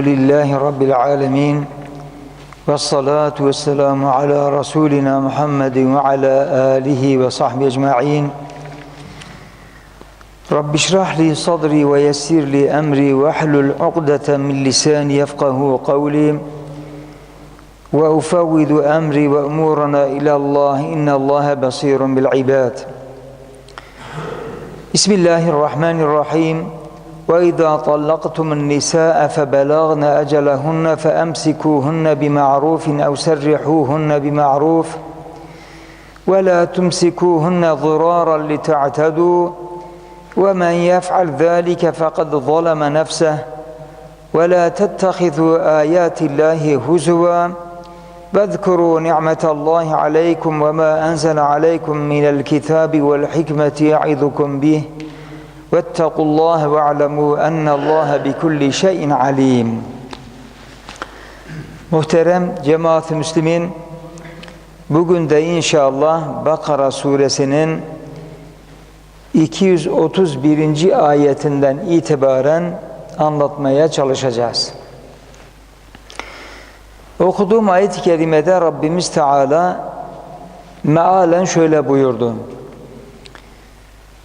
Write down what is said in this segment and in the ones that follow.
لله رب العالمين والصلاة والسلام على رسولنا محمد وعلى آله وصحبه أجمعين. رب اشرح لي صدري ويسر لي أمري واحلل عقدة من لساني يفقه قولي وأفوض أمري وأمورنا إلى الله. إن الله بصير بالعباد. بسم الله الرحمن الرحيم. وإذا طلقتم النساء فبلغن أجلهن فأمسكوهن بمعروف أو سرحوهن بمعروف ولا تمسكوهن ضرارا لتعتدوا ومن يفعل ذلك فقد ظلم نفسه ولا تتخذوا آيات الله هزوا واذكروا نعمة الله عليكم وما أنزل عليكم من الكتاب والحكمة يعظكم به واتقوا الله واعلموا أن الله بكل şeyin alim. Muhterem cemaat-i müslimin bugün de inşallah Bakara suresinin 231. ayetinden itibaren anlatmaya çalışacağız. Okuduğum ayet-i kerimede Rabbimiz Teala mealen şöyle buyurdu.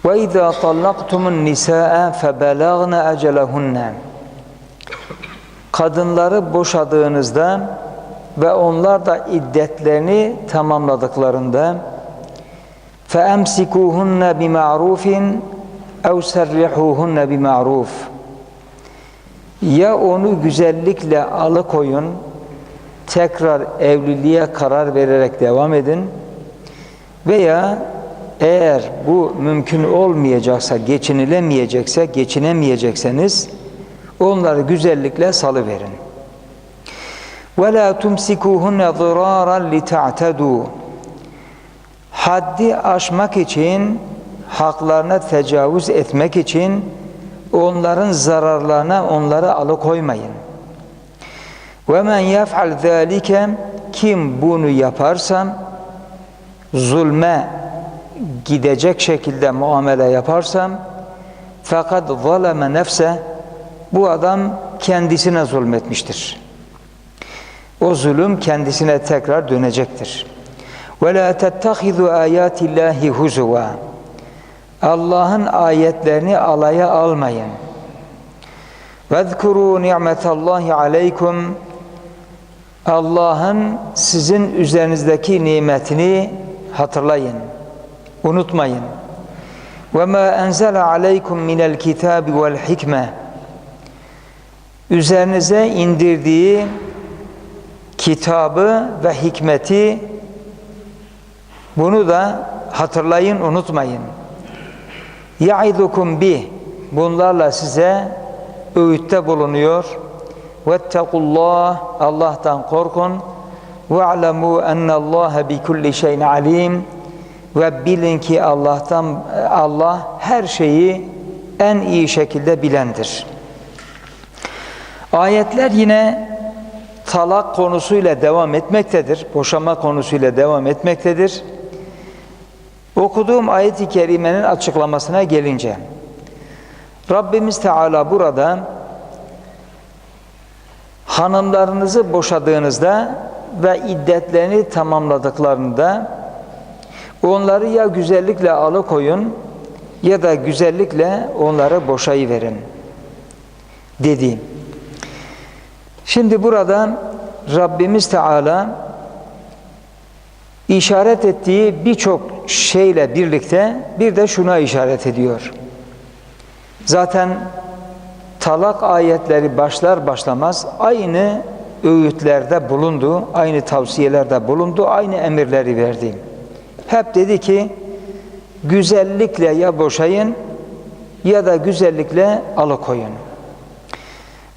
وَاِذَا طَلَّقْتُمُ النِّسَاءَ فَبَلَغْنَ اَجَلَهُنَّ Kadınları boşadığınızda ve onlar da iddetlerini tamamladıklarında فَاَمْسِكُوهُنَّ بِمَعْرُوفٍ اَوْ سَرِّحُوهُنَّ بِمَعْرُوفٍ Ya onu güzellikle alıkoyun, tekrar evliliğe karar vererek devam edin veya eğer bu mümkün olmayacaksa, geçinilemeyecekse, geçinemeyecekseniz onları güzellikle salıverin. وَلَا تُمْسِكُوهُنَّ ضِرَارًا لِتَعْتَدُوا Haddi aşmak için, haklarına tecavüz etmek için onların zararlarına onları alıkoymayın. وَمَنْ يَفْعَلْ ذَٰلِكَ Kim bunu yaparsa zulme gidecek şekilde muamele yaparsam fakat zaleme nefse bu adam kendisine zulmetmiştir. O zulüm kendisine tekrar dönecektir. Ve la tettehizu ayatillahi huzuva. Allah'ın ayetlerini alaya almayın. Vezkuru ni'metallahi aleykum. Allah'ın sizin üzerinizdeki nimetini hatırlayın. Unutmayın. Ve ma enzele aleykum minel kitabi vel hikme. Üzerinize indirdiği kitabı ve hikmeti bunu da hatırlayın, unutmayın. Ya'idukum bi. Bunlarla size öğütte bulunuyor. Vettekullah. Allah'tan korkun. Ve'lemû ennallâhe bi kulli şeyin alim ve bilin ki Allah'tan Allah her şeyi en iyi şekilde bilendir. Ayetler yine talak konusuyla devam etmektedir. Boşanma konusuyla devam etmektedir. Okuduğum ayet-i kerimenin açıklamasına gelince Rabbimiz Teala burada hanımlarınızı boşadığınızda ve iddetlerini tamamladıklarında Onları ya güzellikle alıkoyun ya da güzellikle onları boşayıverin dedi. Şimdi burada Rabbimiz Teala işaret ettiği birçok şeyle birlikte bir de şuna işaret ediyor. Zaten talak ayetleri başlar başlamaz aynı öğütlerde bulundu, aynı tavsiyelerde bulundu, aynı emirleri verdi. Hep dedi ki güzellikle ya boşayın ya da güzellikle alıkoyun.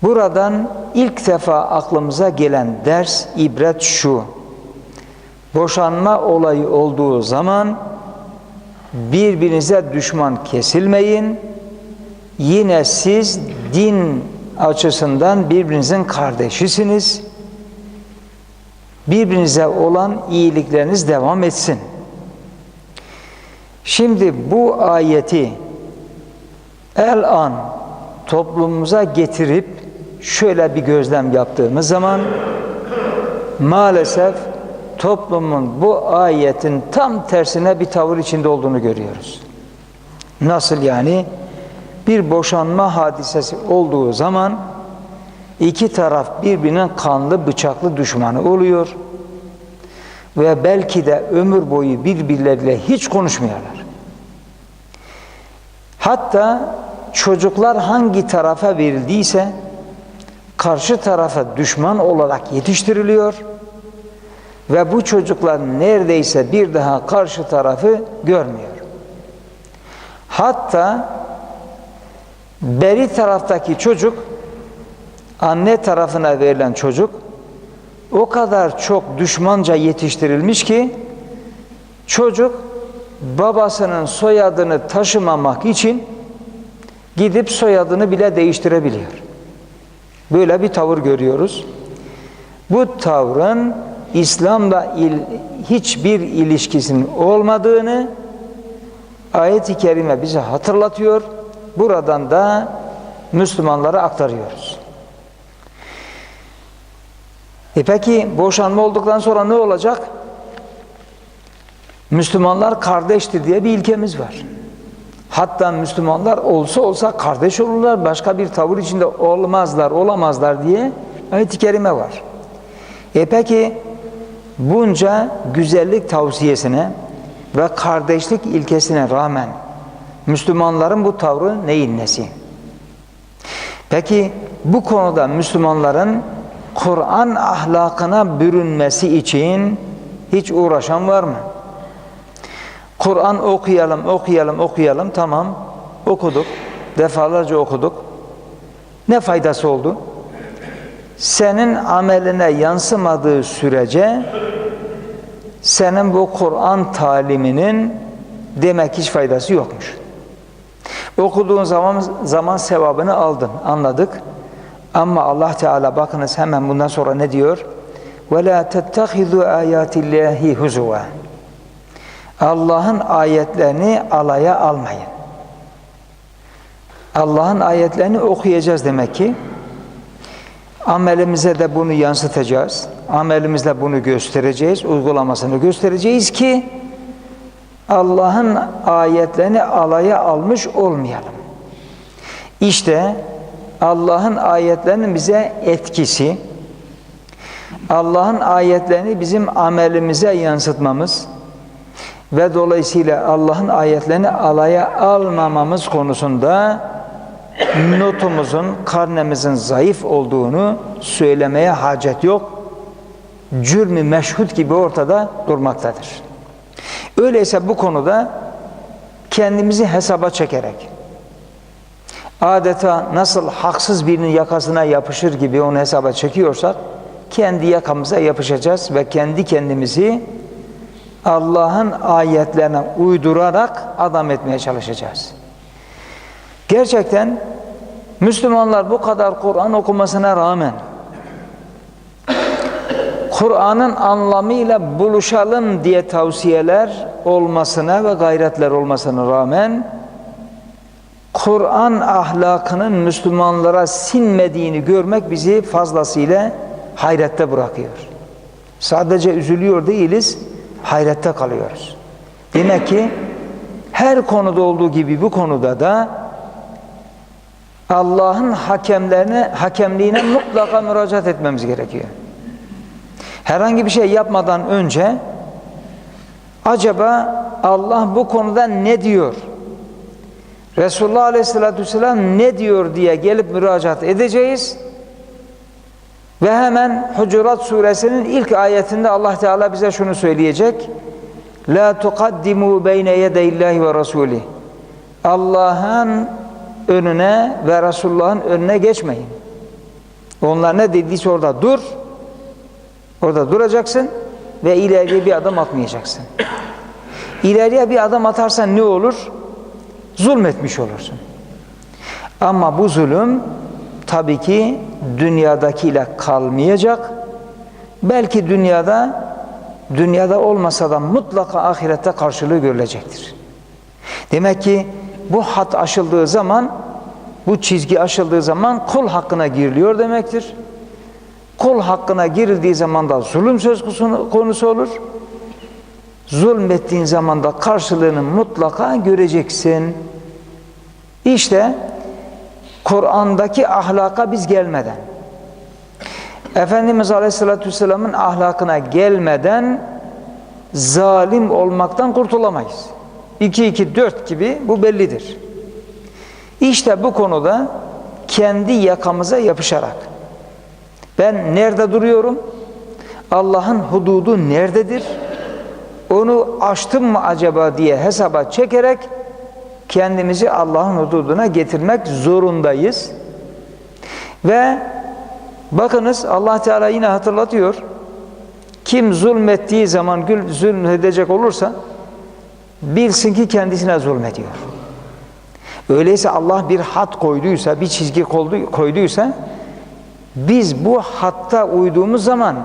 Buradan ilk defa aklımıza gelen ders, ibret şu. Boşanma olayı olduğu zaman birbirinize düşman kesilmeyin. Yine siz din açısından birbirinizin kardeşisiniz. Birbirinize olan iyilikleriniz devam etsin. Şimdi bu ayeti el an toplumumuza getirip şöyle bir gözlem yaptığımız zaman maalesef toplumun bu ayetin tam tersine bir tavır içinde olduğunu görüyoruz. Nasıl yani? Bir boşanma hadisesi olduğu zaman iki taraf birbirinin kanlı bıçaklı düşmanı oluyor ve belki de ömür boyu birbirleriyle hiç konuşmuyorlar. Hatta çocuklar hangi tarafa verildiyse karşı tarafa düşman olarak yetiştiriliyor ve bu çocuklar neredeyse bir daha karşı tarafı görmüyor. Hatta beri taraftaki çocuk anne tarafına verilen çocuk o kadar çok düşmanca yetiştirilmiş ki çocuk babasının soyadını taşımamak için gidip soyadını bile değiştirebiliyor. Böyle bir tavır görüyoruz. Bu tavrın İslam'la il, hiçbir ilişkisinin olmadığını ayet-i kerime bize hatırlatıyor. Buradan da Müslümanlara aktarıyoruz. E peki boşanma olduktan sonra ne olacak? Müslümanlar kardeştir diye bir ilkemiz var. Hatta Müslümanlar olsa olsa kardeş olurlar, başka bir tavır içinde olmazlar, olamazlar diye ayet-i kerime var. E peki bunca güzellik tavsiyesine ve kardeşlik ilkesine rağmen Müslümanların bu tavrı neyin nesi? Peki bu konuda Müslümanların Kur'an ahlakına bürünmesi için hiç uğraşan var mı? Kur'an okuyalım, okuyalım, okuyalım. Tamam, okuduk. Defalarca okuduk. Ne faydası oldu? Senin ameline yansımadığı sürece senin bu Kur'an taliminin demek hiç faydası yokmuş. Okuduğun zaman zaman sevabını aldın, anladık. Ama Allah Teala bakınız hemen bundan sonra ne diyor? وَلَا تَتَّخِذُوا آيَاتِ اللّٰهِ هُزُوًا Allah'ın ayetlerini alaya almayın. Allah'ın ayetlerini okuyacağız demek ki. Amelimize de bunu yansıtacağız. Amelimizle bunu göstereceğiz, uygulamasını göstereceğiz ki Allah'ın ayetlerini alaya almış olmayalım. İşte Allah'ın ayetlerinin bize etkisi, Allah'ın ayetlerini bizim amelimize yansıtmamız ve dolayısıyla Allah'ın ayetlerini alaya almamamız konusunda notumuzun, karnemizin zayıf olduğunu söylemeye hacet yok. Cürmü meşhut gibi ortada durmaktadır. Öyleyse bu konuda kendimizi hesaba çekerek adeta nasıl haksız birinin yakasına yapışır gibi onu hesaba çekiyorsak kendi yakamıza yapışacağız ve kendi kendimizi Allah'ın ayetlerine uydurarak adam etmeye çalışacağız. Gerçekten Müslümanlar bu kadar Kur'an okumasına rağmen Kur'an'ın anlamıyla buluşalım diye tavsiyeler olmasına ve gayretler olmasına rağmen Kur'an ahlakının Müslümanlara sinmediğini görmek bizi fazlasıyla hayrette bırakıyor. Sadece üzülüyor değiliz, hayrette kalıyoruz. Demek ki her konuda olduğu gibi bu konuda da Allah'ın hakemlerine, hakemliğine mutlaka müracaat etmemiz gerekiyor. Herhangi bir şey yapmadan önce acaba Allah bu konuda ne diyor? Resulullah Aleyhisselatü Vesselam ne diyor diye gelip müracaat edeceğiz. Ve hemen Hucurat suresinin ilk ayetinde Allah Teala bize şunu söyleyecek. La tuqaddimu beyne yedeyillahi ve rasulih. Allah'ın önüne ve Resulullah'ın önüne geçmeyin. Onlar ne dediyse orada dur. Orada duracaksın ve ileriye bir adım atmayacaksın. İleriye bir adım atarsan ne olur? Zulmetmiş olursun. Ama bu zulüm tabii ki dünyadakiyle kalmayacak. Belki dünyada dünyada olmasa da mutlaka ahirette karşılığı görülecektir. Demek ki bu hat aşıldığı zaman bu çizgi aşıldığı zaman kul hakkına giriliyor demektir. Kul hakkına girildiği zaman da zulüm söz konusu olur. Zulmettiğin zaman da karşılığını mutlaka göreceksin. İşte Kur'an'daki ahlaka biz gelmeden, Efendimiz Aleyhisselatü Vesselam'ın ahlakına gelmeden zalim olmaktan kurtulamayız. 2-2-4 gibi bu bellidir. İşte bu konuda kendi yakamıza yapışarak ben nerede duruyorum? Allah'ın hududu nerededir? Onu aştım mı acaba diye hesaba çekerek kendimizi Allah'ın hududuna getirmek zorundayız. Ve bakınız Allah Teala yine hatırlatıyor. Kim zulmettiği zaman zulmedecek olursa bilsin ki kendisine zulmediyor. Öyleyse Allah bir hat koyduysa, bir çizgi koyduysa biz bu hatta uyduğumuz zaman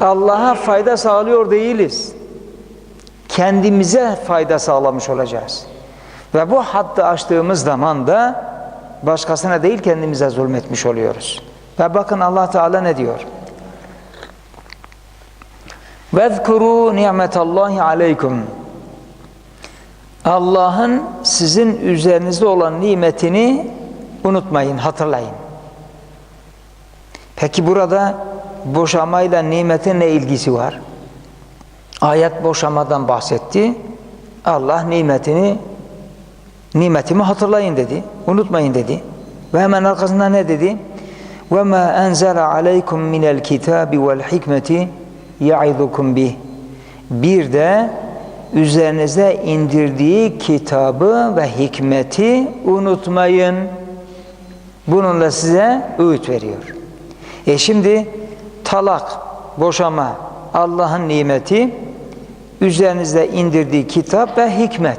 Allah'a fayda sağlıyor değiliz kendimize fayda sağlamış olacağız. Ve bu hattı açtığımız zaman da başkasına değil kendimize zulmetmiş oluyoruz. Ve bakın Allah Teala ne diyor? Vezkuru ni'metallahi aleykum. Allah'ın sizin üzerinizde olan nimetini unutmayın, hatırlayın. Peki burada boşamayla nimetin ne ilgisi var? Ayet boşamadan bahsetti. Allah nimetini nimetimi hatırlayın dedi. Unutmayın dedi. Ve hemen arkasında ne dedi? Ve ma enzela aleykum minel kitabi vel hikmeti ya'idukum bih. Bir de üzerinize indirdiği kitabı ve hikmeti unutmayın. Bununla size öğüt veriyor. E şimdi talak, boşama, Allah'ın nimeti, üzerinizde indirdiği kitap ve hikmet.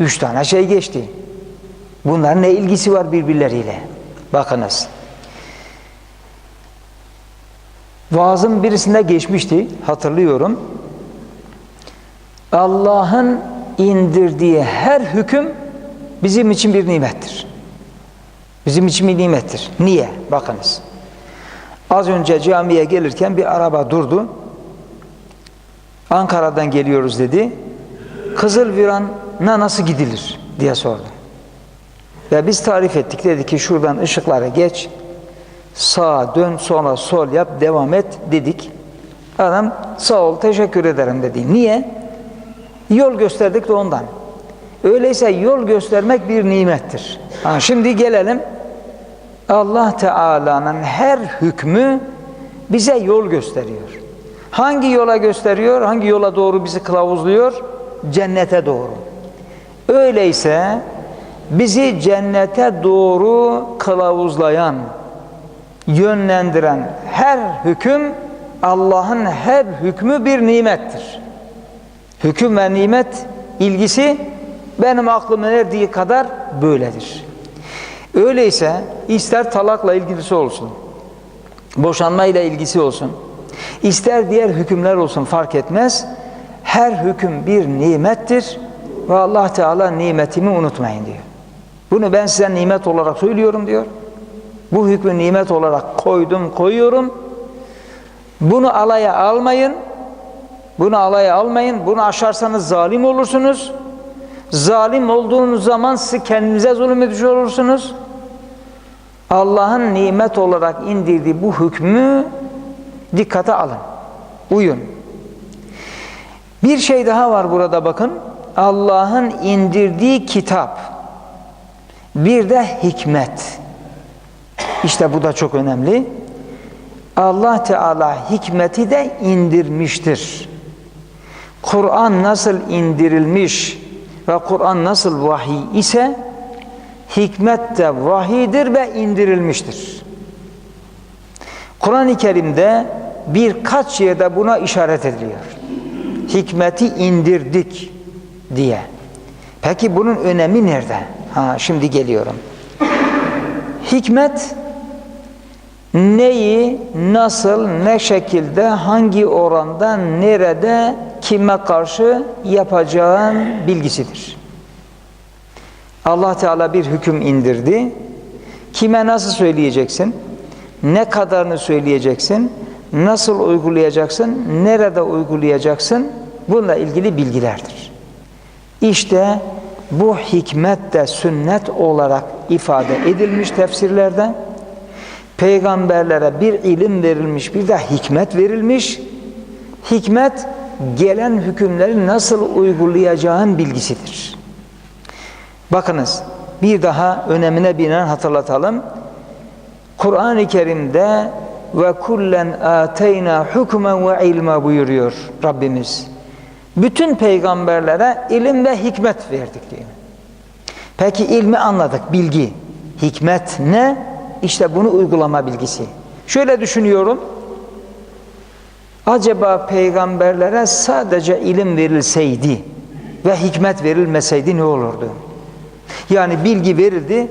Üç tane şey geçti. Bunların ne ilgisi var birbirleriyle? Bakınız. Vaazın birisinde geçmişti, hatırlıyorum. Allah'ın indirdiği her hüküm bizim için bir nimettir. Bizim için bir nimettir. Niye? Bakınız. Az önce camiye gelirken bir araba durdu. Ankara'dan geliyoruz dedi. Kızılviran'a nasıl gidilir diye sordu. Ve biz tarif ettik. Dedi ki şuradan ışıklara geç. Sağa dön sonra sol yap devam et dedik. Adam sağ ol teşekkür ederim dedi. Niye? Yol gösterdik de ondan. Öyleyse yol göstermek bir nimettir. Ha, şimdi gelelim Allah Teala'nın her hükmü bize yol gösteriyor. Hangi yola gösteriyor? Hangi yola doğru bizi kılavuzluyor? Cennete doğru. Öyleyse bizi cennete doğru kılavuzlayan, yönlendiren her hüküm Allah'ın her hükmü bir nimettir. Hüküm ve nimet ilgisi benim aklım erdiği kadar böyledir. Öyleyse ister talakla ilgisi olsun, boşanmayla ilgisi olsun, ister diğer hükümler olsun fark etmez. Her hüküm bir nimettir ve Allah Teala nimetimi unutmayın diyor. Bunu ben size nimet olarak söylüyorum diyor. Bu hükmü nimet olarak koydum, koyuyorum. Bunu alaya almayın. Bunu alaya almayın. Bunu aşarsanız zalim olursunuz. Zalim olduğunuz zaman siz kendinize zulüm edici olursunuz. Allah'ın nimet olarak indirdiği bu hükmü dikkate alın. Uyun. Bir şey daha var burada bakın. Allah'ın indirdiği kitap. Bir de hikmet. İşte bu da çok önemli. Allah Teala hikmeti de indirmiştir. Kur'an nasıl indirilmiş ve Kur'an nasıl vahiy ise hikmet de vahidir ve indirilmiştir. Kur'an-ı Kerim'de birkaç yerde buna işaret ediliyor. Hikmeti indirdik diye. Peki bunun önemi nerede? Ha şimdi geliyorum. Hikmet neyi, nasıl, ne şekilde, hangi oranda, nerede, kime karşı yapacağın bilgisidir. Allah Teala bir hüküm indirdi. Kime nasıl söyleyeceksin? Ne kadarını söyleyeceksin? Nasıl uygulayacaksın? Nerede uygulayacaksın? Bununla ilgili bilgilerdir. İşte bu hikmet de sünnet olarak ifade edilmiş tefsirlerde. Peygamberlere bir ilim verilmiş, bir de hikmet verilmiş. Hikmet gelen hükümleri nasıl uygulayacağın bilgisidir. Bakınız bir daha önemine binen hatırlatalım. Kur'an-ı Kerim'de ve kullen ateyna hukmen ve ilma buyuruyor Rabbimiz. Bütün peygamberlere ilim ve hikmet verdik diyor. Peki ilmi anladık, bilgi. Hikmet ne? İşte bunu uygulama bilgisi. Şöyle düşünüyorum. Acaba peygamberlere sadece ilim verilseydi ve hikmet verilmeseydi ne olurdu? Yani bilgi verildi,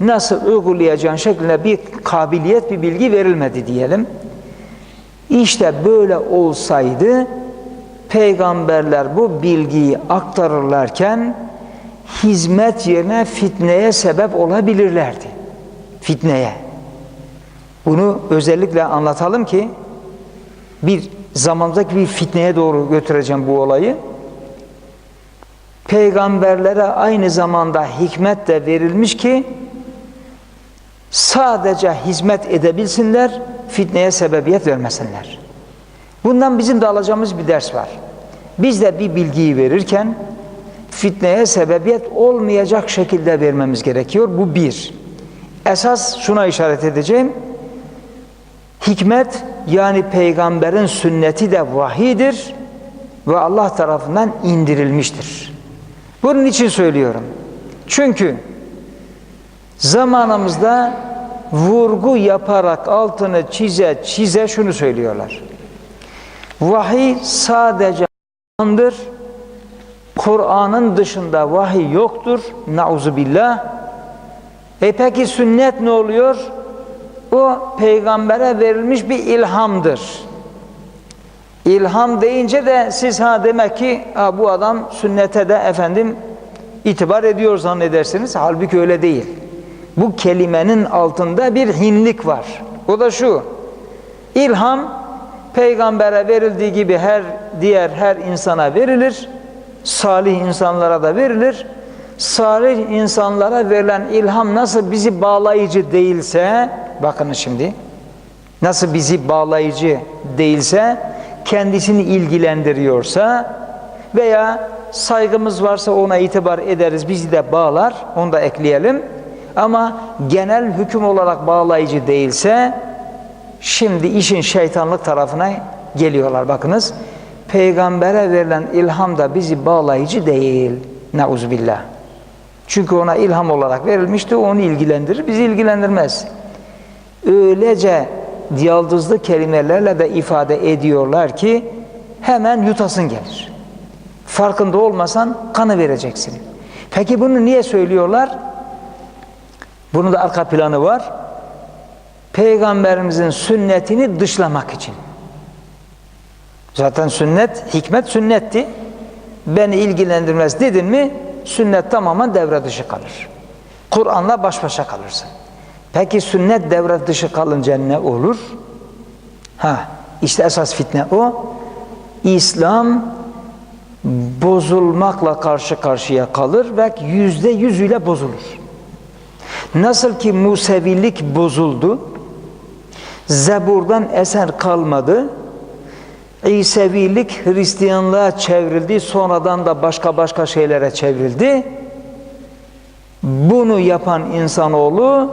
nasıl uygulayacağın şeklinde bir kabiliyet, bir bilgi verilmedi diyelim. İşte böyle olsaydı peygamberler bu bilgiyi aktarırlarken hizmet yerine fitneye sebep olabilirlerdi. Fitneye. Bunu özellikle anlatalım ki bir zamandaki bir fitneye doğru götüreceğim bu olayı. Peygamberlere aynı zamanda hikmet de verilmiş ki sadece hizmet edebilsinler, fitneye sebebiyet vermesinler. Bundan bizim de alacağımız bir ders var. Biz de bir bilgiyi verirken fitneye sebebiyet olmayacak şekilde vermemiz gerekiyor. Bu bir. Esas şuna işaret edeceğim. Hikmet yani peygamberin sünneti de vahidir ve Allah tarafından indirilmiştir. Bunun için söylüyorum. Çünkü zamanımızda vurgu yaparak altını çize çize şunu söylüyorlar. Vahiy sadece Kur'an'dır. Kur'an'ın dışında vahiy yoktur. Nauzu billah. E peki sünnet ne oluyor? O peygambere verilmiş bir ilhamdır. İlham deyince de siz ha demek ki ha, bu adam sünnete de efendim itibar ediyor zannedersiniz. Halbuki öyle değil. Bu kelimenin altında bir hinlik var. O da şu. İlham peygambere verildiği gibi her diğer her insana verilir. Salih insanlara da verilir. Salih insanlara verilen ilham nasıl bizi bağlayıcı değilse bakın şimdi nasıl bizi bağlayıcı değilse kendisini ilgilendiriyorsa veya saygımız varsa ona itibar ederiz bizi de bağlar onu da ekleyelim. Ama genel hüküm olarak bağlayıcı değilse şimdi işin şeytanlık tarafına geliyorlar. Bakınız peygambere verilen ilham da bizi bağlayıcı değil. Neuzubillah çünkü ona ilham olarak verilmişti onu ilgilendirir bizi ilgilendirmez. Öylece yaldızlı kelimelerle de ifade ediyorlar ki hemen yutasın gelir. Farkında olmasan kanı vereceksin. Peki bunu niye söylüyorlar? Bunun da arka planı var. Peygamberimizin sünnetini dışlamak için. Zaten sünnet, hikmet sünnetti. Beni ilgilendirmez dedin mi sünnet tamamen devre dışı kalır. Kur'an'la baş başa kalırsın. Peki sünnet devre dışı kalınca ne olur? Ha, işte esas fitne o. İslam bozulmakla karşı karşıya kalır ve yüzde yüzüyle bozulur. Nasıl ki Musevilik bozuldu, Zebur'dan eser kalmadı, İsevilik Hristiyanlığa çevrildi, sonradan da başka başka şeylere çevrildi. Bunu yapan insanoğlu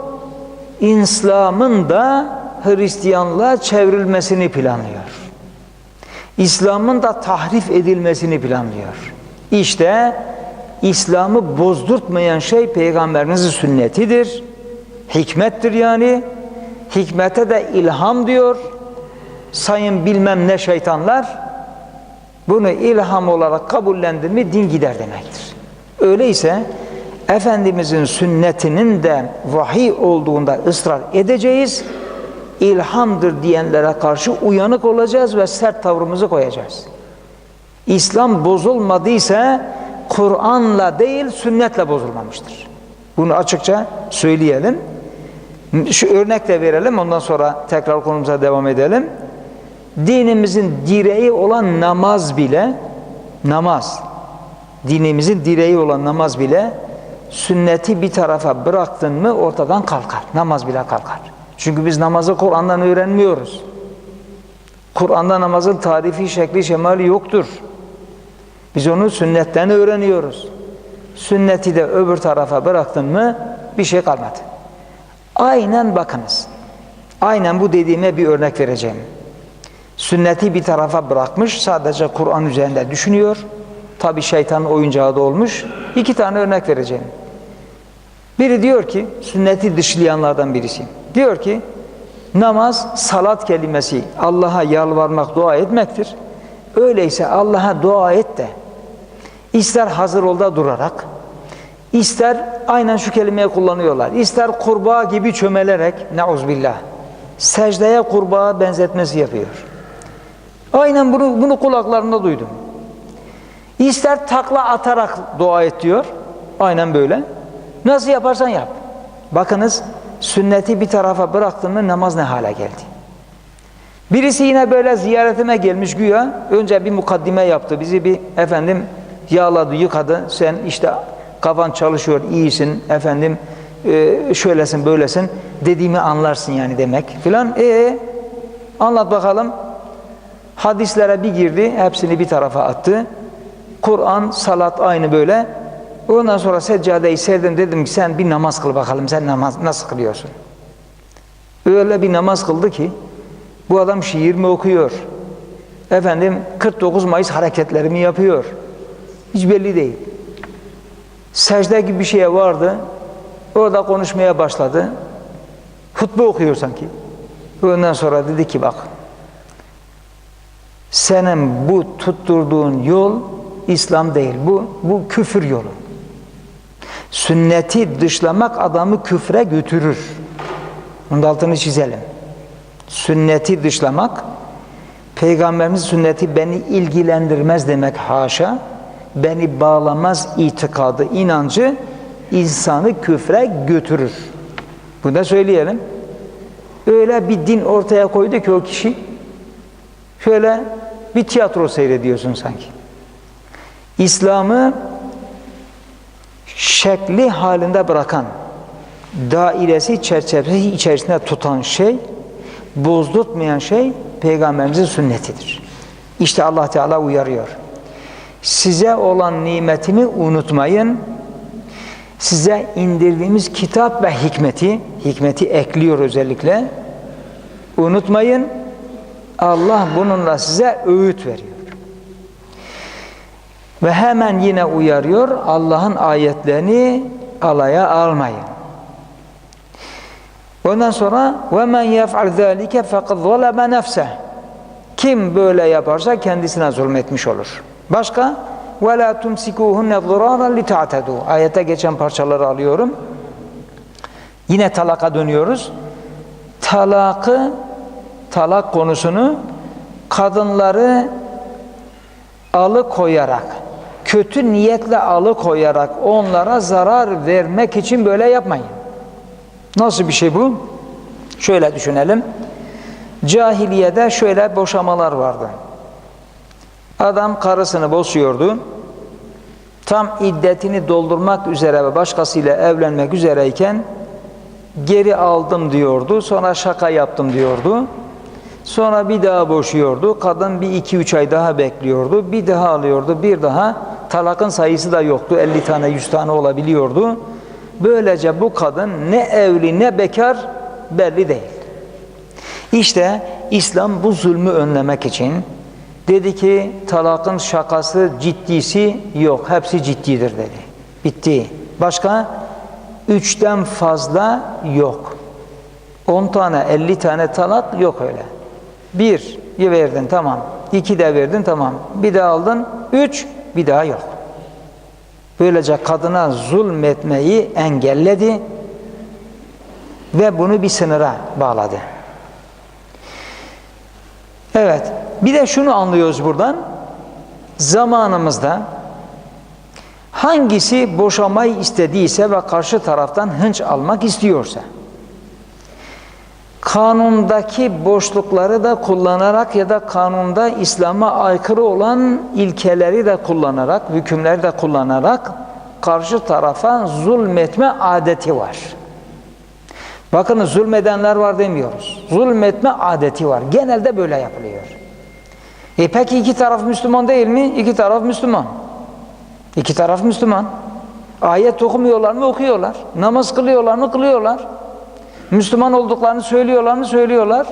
İslam'ın da Hristiyanlığa çevrilmesini planlıyor. İslam'ın da tahrif edilmesini planlıyor. İşte İslam'ı bozdurtmayan şey Peygamberimizin sünnetidir. Hikmettir yani. Hikmete de ilham diyor. Sayın bilmem ne şeytanlar bunu ilham olarak kabullendir mi din gider demektir. Öyleyse Efendimizin sünnetinin de vahiy olduğunda ısrar edeceğiz. İlhamdır diyenlere karşı uyanık olacağız ve sert tavrımızı koyacağız. İslam bozulmadıysa Kur'an'la değil sünnetle bozulmamıştır. Bunu açıkça söyleyelim. Şu örnek de verelim ondan sonra tekrar konumuza devam edelim. Dinimizin direği olan namaz bile namaz dinimizin direği olan namaz bile sünneti bir tarafa bıraktın mı ortadan kalkar. Namaz bile kalkar. Çünkü biz namazı Kur'an'dan öğrenmiyoruz. Kur'an'da namazın tarifi, şekli, şemali yoktur. Biz onu sünnetten öğreniyoruz. Sünneti de öbür tarafa bıraktın mı bir şey kalmadı. Aynen bakınız. Aynen bu dediğime bir örnek vereceğim. Sünneti bir tarafa bırakmış, sadece Kur'an üzerinde düşünüyor. Tabi şeytanın oyuncağı da olmuş. İki tane örnek vereceğim. Biri diyor ki, sünneti dışlayanlardan birisi. Diyor ki, namaz, salat kelimesi Allah'a yalvarmak, dua etmektir. Öyleyse Allah'a dua et de, ister hazır ol da durarak, ister aynen şu kelimeyi kullanıyorlar, ister kurbağa gibi çömelerek, neuzbillah, secdeye kurbağa benzetmesi yapıyor. Aynen bunu, bunu kulaklarında duydum. İster takla atarak dua et diyor. Aynen böyle. Nasıl yaparsan yap. Bakınız sünneti bir tarafa bıraktın mı namaz ne hale geldi. Birisi yine böyle ziyaretime gelmiş güya. Önce bir mukaddime yaptı. Bizi bir efendim yağladı, yıkadı. Sen işte kafan çalışıyor, iyisin efendim e, şöylesin, böylesin. Dediğimi anlarsın yani demek filan. E anlat bakalım. Hadislere bir girdi, hepsini bir tarafa attı. Kur'an, salat aynı böyle. Ondan sonra seccadeyi serdim dedim ki sen bir namaz kıl bakalım sen namaz nasıl kılıyorsun? Öyle bir namaz kıldı ki bu adam şiir mi okuyor? Efendim 49 Mayıs hareketleri mi yapıyor? Hiç belli değil. Secde gibi bir şeye vardı. Orada konuşmaya başladı. Hutbe okuyor sanki. Ondan sonra dedi ki bak senin bu tutturduğun yol İslam değil. Bu, bu küfür yolu. Sünneti dışlamak adamı küfre götürür. Bunun altını çizelim. Sünneti dışlamak, Peygamberimiz sünneti beni ilgilendirmez demek haşa, beni bağlamaz itikadı, inancı insanı küfre götürür. Bunu da söyleyelim. Öyle bir din ortaya koydu ki o kişi, şöyle bir tiyatro seyrediyorsun sanki. İslam'ı şekli halinde bırakan, dairesi çerçevesi içerisinde tutan şey, bozdurtmayan şey Peygamberimizin sünnetidir. İşte Allah Teala uyarıyor. Size olan nimetimi unutmayın. Size indirdiğimiz kitap ve hikmeti, hikmeti ekliyor özellikle. Unutmayın. Allah bununla size öğüt veriyor. Ve hemen yine uyarıyor Allah'ın ayetlerini alaya almayın. Ondan sonra ve men yef'al zalike fekad zalama nefse. Kim böyle yaparsa kendisine zulmetmiş olur. Başka ve la tumsikuhunne ziraran li ta'tadu. Ayete geçen parçaları alıyorum. Yine talaka dönüyoruz. Talakı talak konusunu kadınları alıkoyarak kötü niyetle alıkoyarak onlara zarar vermek için böyle yapmayın. Nasıl bir şey bu? Şöyle düşünelim. Cahiliyede şöyle boşamalar vardı. Adam karısını boşuyordu. Tam iddetini doldurmak üzere ve başkasıyla evlenmek üzereyken geri aldım diyordu. Sonra şaka yaptım diyordu. Sonra bir daha boşuyordu. Kadın bir iki üç ay daha bekliyordu. Bir daha alıyordu. Bir daha talakın sayısı da yoktu. 50 tane 100 tane olabiliyordu. Böylece bu kadın ne evli ne bekar belli değil. İşte İslam bu zulmü önlemek için dedi ki talakın şakası ciddisi yok. Hepsi ciddidir dedi. Bitti. Başka? Üçten fazla yok. 10 tane 50 tane talak yok öyle. Bir verdin tamam. İki de verdin tamam. Bir daha aldın. Üç bir daha yok. Böylece kadına zulmetmeyi engelledi ve bunu bir sınıra bağladı. Evet. Bir de şunu anlıyoruz buradan. Zamanımızda Hangisi boşamayı istediyse ve karşı taraftan hınç almak istiyorsa, kanundaki boşlukları da kullanarak ya da kanunda İslam'a aykırı olan ilkeleri de kullanarak, hükümleri de kullanarak karşı tarafa zulmetme adeti var. Bakın zulmedenler var demiyoruz. Zulmetme adeti var. Genelde böyle yapılıyor. E peki iki taraf Müslüman değil mi? İki taraf Müslüman. İki taraf Müslüman. Ayet okumuyorlar mı? Okuyorlar. Namaz kılıyorlar mı? Kılıyorlar. Müslüman olduklarını söylüyorlar mı? Söylüyorlar.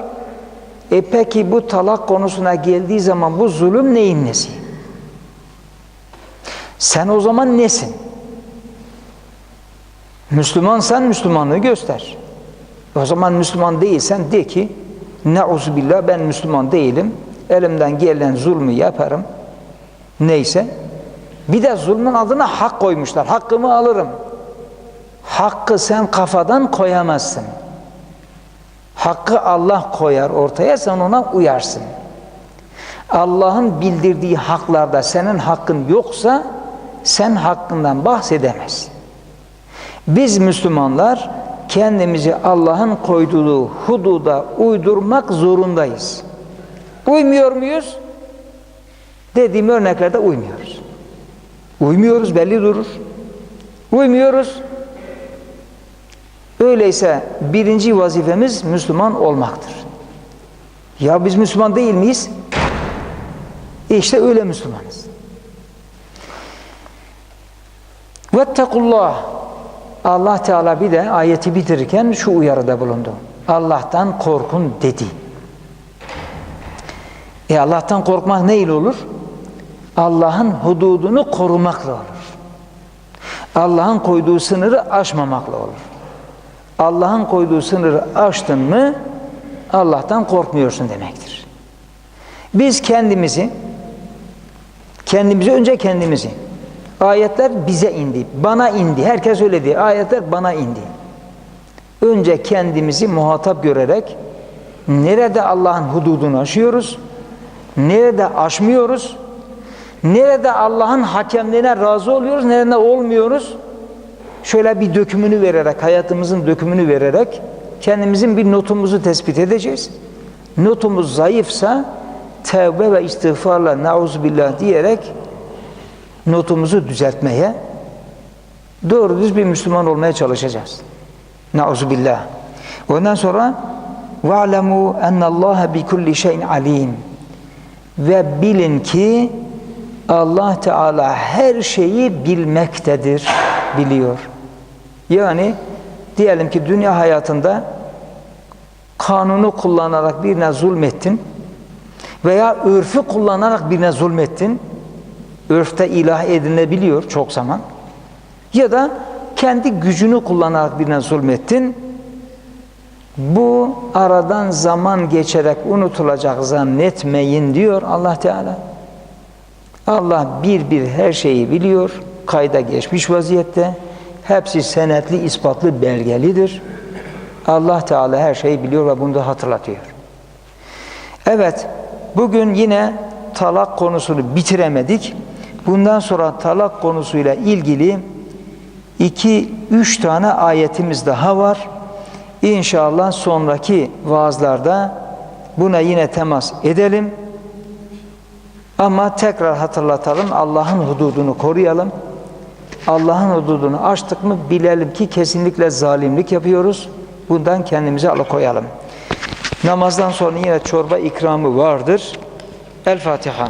E peki bu talak konusuna geldiği zaman bu zulüm neyin nesi? Sen o zaman nesin? Müslümansan Müslümanlığı göster. O zaman Müslüman değilsen de ki Neuzubillah ben Müslüman değilim. Elimden gelen zulmü yaparım. Neyse. Bir de zulmün adına hak koymuşlar. Hakkımı alırım. Hakkı sen kafadan koyamazsın. Hakkı Allah koyar ortaya sen ona uyarsın. Allah'ın bildirdiği haklarda senin hakkın yoksa sen hakkından bahsedemezsin. Biz Müslümanlar kendimizi Allah'ın koyduğu hududa uydurmak zorundayız. Uymuyor muyuz? Dediğim örneklerde uymuyoruz. Uymuyoruz belli durur. Uymuyoruz. Öyleyse birinci vazifemiz Müslüman olmaktır. Ya biz Müslüman değil miyiz? İşte öyle Müslümanız. Vettekullah Allah Teala bir de ayeti bitirirken şu uyarıda bulundu. Allah'tan korkun dedi. E Allah'tan korkmak ne ile olur? Allah'ın hududunu korumakla olur. Allah'ın koyduğu sınırı aşmamakla olur. Allah'ın koyduğu sınırı aştın mı Allah'tan korkmuyorsun demektir. Biz kendimizi kendimizi önce kendimizi ayetler bize indi, bana indi. Herkes öyle diyor. Ayetler bana indi. Önce kendimizi muhatap görerek nerede Allah'ın hududunu aşıyoruz? Nerede aşmıyoruz? Nerede Allah'ın hakemliğine razı oluyoruz? Nerede olmuyoruz? Şöyle bir dökümünü vererek, hayatımızın dökümünü vererek kendimizin bir notumuzu tespit edeceğiz. Notumuz zayıfsa tevbe ve istiğfarla nauzubillah diyerek notumuzu düzeltmeye doğru düz bir Müslüman olmaya çalışacağız. Nauzubillah. Ondan sonra وَعْلَمُوا اَنَّ اللّٰهَ بِكُلِّ شَيْءٍ alim Ve bilin ki Allah Teala her şeyi bilmektedir, biliyor. Yani diyelim ki dünya hayatında kanunu kullanarak birine zulmettin veya örfü kullanarak birine zulmettin. Örfte ilah edilebiliyor çok zaman. Ya da kendi gücünü kullanarak birine zulmettin. Bu aradan zaman geçerek unutulacak zannetmeyin diyor Allah Teala. Allah bir bir her şeyi biliyor, kayda geçmiş vaziyette. Hepsi senetli, ispatlı, belgelidir. Allah Teala her şeyi biliyor ve bunu da hatırlatıyor. Evet, bugün yine talak konusunu bitiremedik. Bundan sonra talak konusuyla ilgili iki, üç tane ayetimiz daha var. İnşallah sonraki vaazlarda buna yine temas edelim. Ama tekrar hatırlatalım, Allah'ın hududunu koruyalım. Allah'ın hududunu aştık mı bilelim ki kesinlikle zalimlik yapıyoruz. Bundan kendimizi alıkoyalım. Namazdan sonra yine çorba ikramı vardır. El Fatiha.